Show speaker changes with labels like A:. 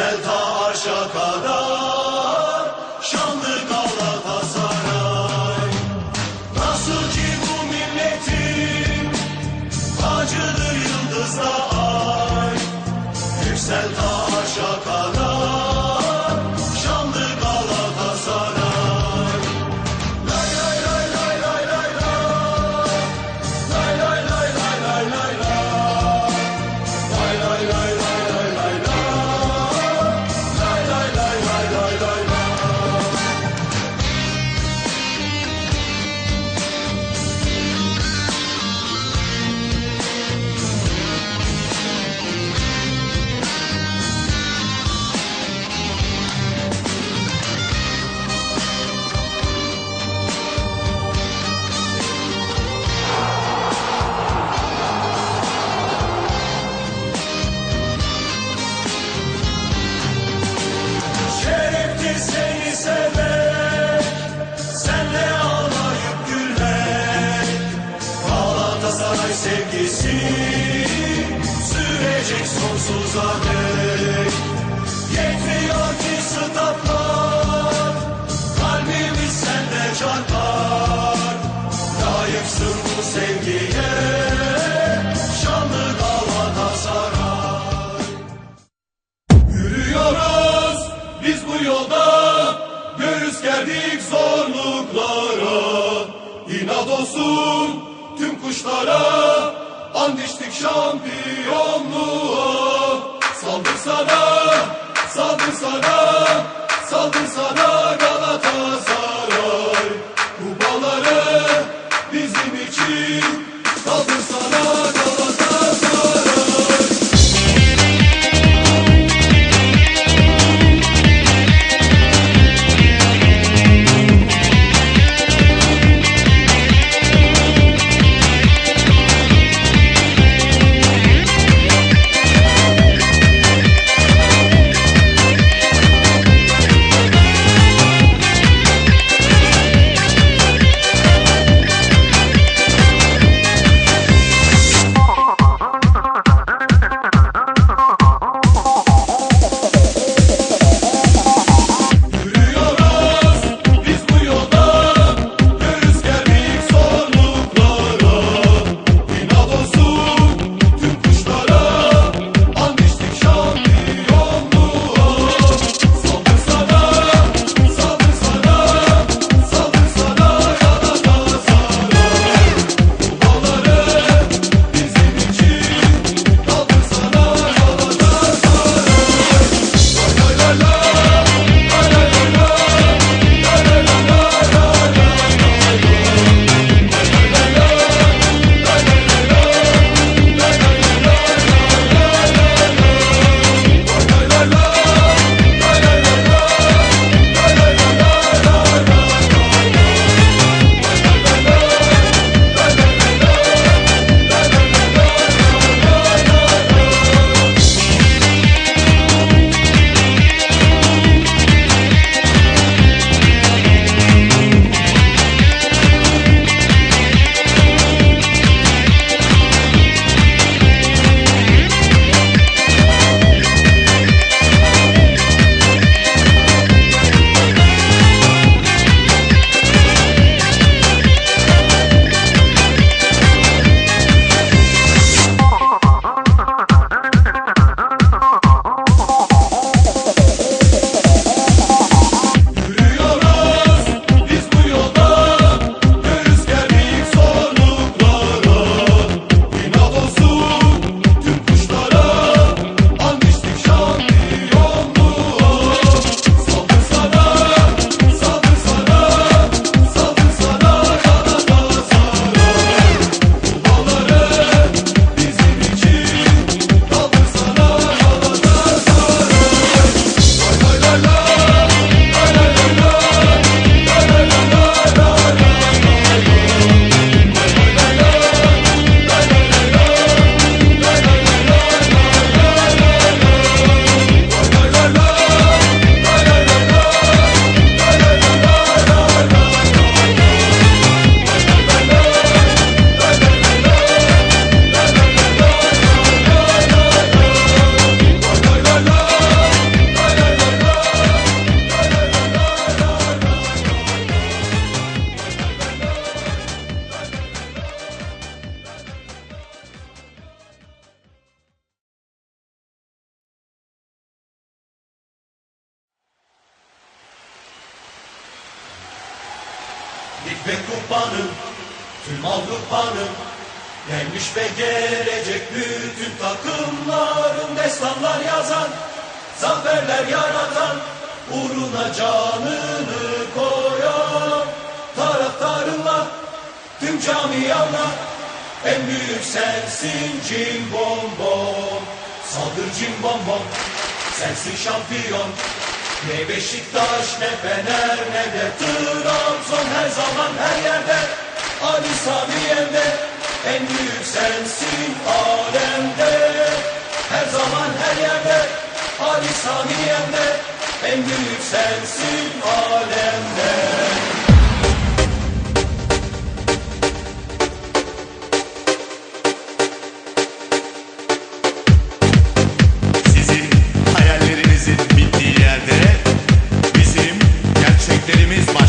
A: Sevda aşka kadar müsaade ki stoplar Kalbimiz sende çarpar. Layıksın bu sevgiye Şanlı Galatasaray Yürüyoruz biz bu yolda Göğüs gerdik zorluklara. İnat olsun tüm kuşlara Andiştik şampiyonluğu sana, saldır sana, saldır sana Galatasaray. Tüm Avrupa'nın gelmiş ve gelecek bütün takımların destanlar yazan, zaferler yaratan, uğruna canını koyan taraftarınla tüm camiana en büyük sensin cim bom bom. Saldır cim bom bom, sensin şampiyon. Ne Beşiktaş ne Fener ne de Trabzon her zaman her yerde Ali Sami En büyük sensin alemde. Her zaman her yerde Ali Sami En büyük sensin alemde.
B: Sizin hayallerinizin bittiği yerde Bizim gerçeklerimiz
A: var